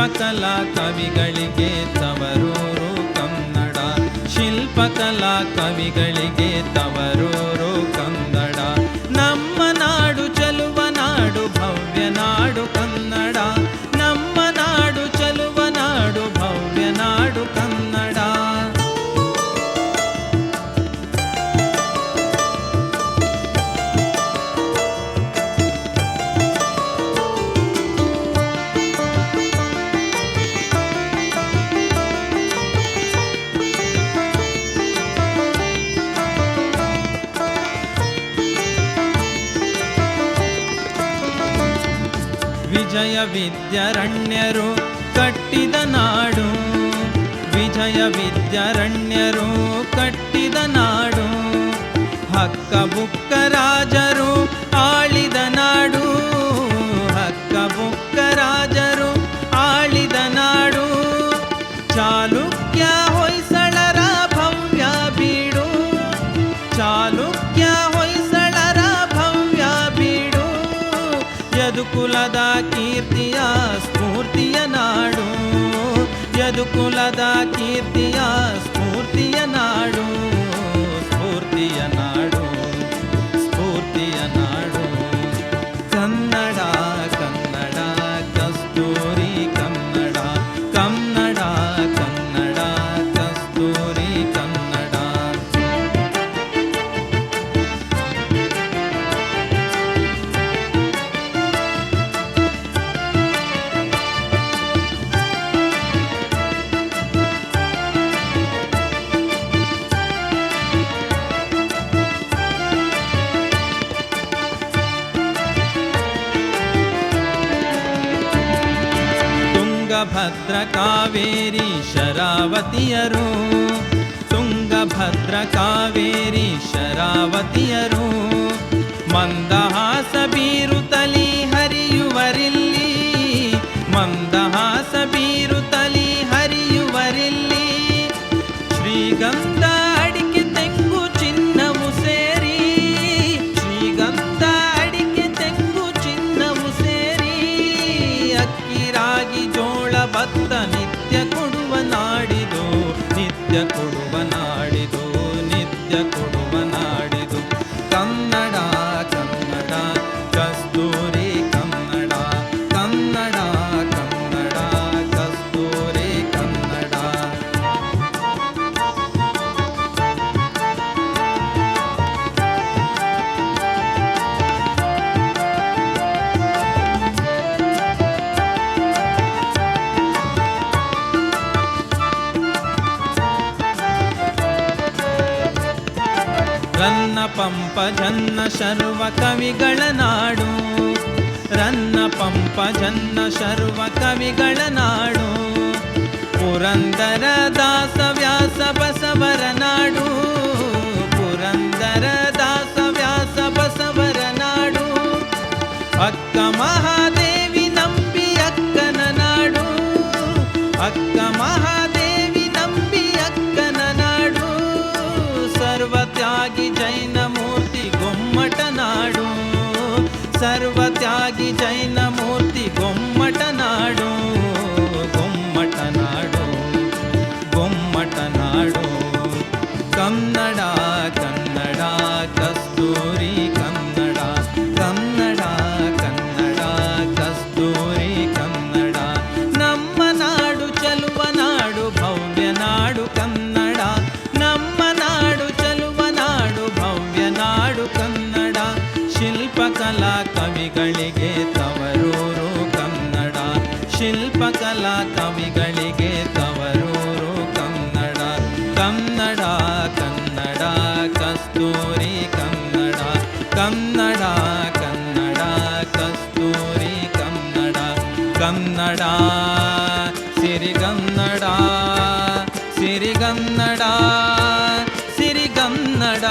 ಶಿಲ್ಪಕಲಾ ಕವಿಗಳಿಗೆ ತವರೂರು ಕನ್ನಡ. ಶಿಲ್ಪಕಲಾ ಕವಿಗಳಿಗೆ ತವರೂರು ಕನ್ನಡ. ವಿಜಯ ವಿದ್ಯಾರಣ್ಯರು ಕಟ್ಟಿದ ನಾಡು. ವಿಜಯ ವಿದ್ಯಾರಣ್ಯರು ಕಟ್ಟಿದ ನಾಡು. ಹಕ್ಕ ಬುಕ್ಕ ರಾಜರು ಆಳಿದ ನಾಡು. ಹಕ್ಕ ಬುಕ್ಕ ಯದುಕುಲದ ಕೀರ್ತಿಯ ಸ್ಫೂರ್ತಿಯ ನಾಡು ಯದುಕುಲದ ಕೀರ್ತಿಯ ತುಂಗಭದ್ರ ಕಾವೇರಿ ಶರಾವತಿಯರು. ತುಂಗಭದ್ರ ಕಾವೇರಿ ಶರಾವತಿಯರು. ಮಂದಹಾಸ ಬೀರುತ್ತಲಿ ಹರಿಯುವರಿಲ್ಲಿ. ಮಂದಹಾಸ ಬೀರುತ್ತಲಿ ಹರಿಯುವರಿಲ್ಲಿ. ಶ್ರೀಗಂಧ ಪಂಪ ಜನ್ನ ಶರ್ವ ಕವಿಗಳ ನಾಡು. ರನ್ನ ಪಂಪ ಜನ್ನ ಶರ್ವ ಕವಿಗಳ ನಾಡು. ಪುರಂದರ ದಾಸ ವ್ಯಾಸ ಬಸವರ ಗೊಮ್ಮಟ ನಾಡು ಶಿಲ್ಪಕಲಾ ಕವಿಗಳಿಗೆ ತವರೂರು ಕನ್ನಡ. ಶಿಲ್ಪಕಲಾ ಕವಿಗಳಿಗೆ ತವರೂರು ಕನ್ನಡ. ಕನ್ನಡ ಕನ್ನಡ, ಕಸ್ತೂರಿ ಕನ್ನಡ. ಕನ್ನಡ ಕನ್ನಡ, ಕಸ್ತೂರಿ ಕನ್ನಡ. ಕನ್ನಡ, ಸಿರಿಗನ್ನಡ ಸಿರಿಗನ್ನಡ ಸಿರಿಗನ್ನಡ.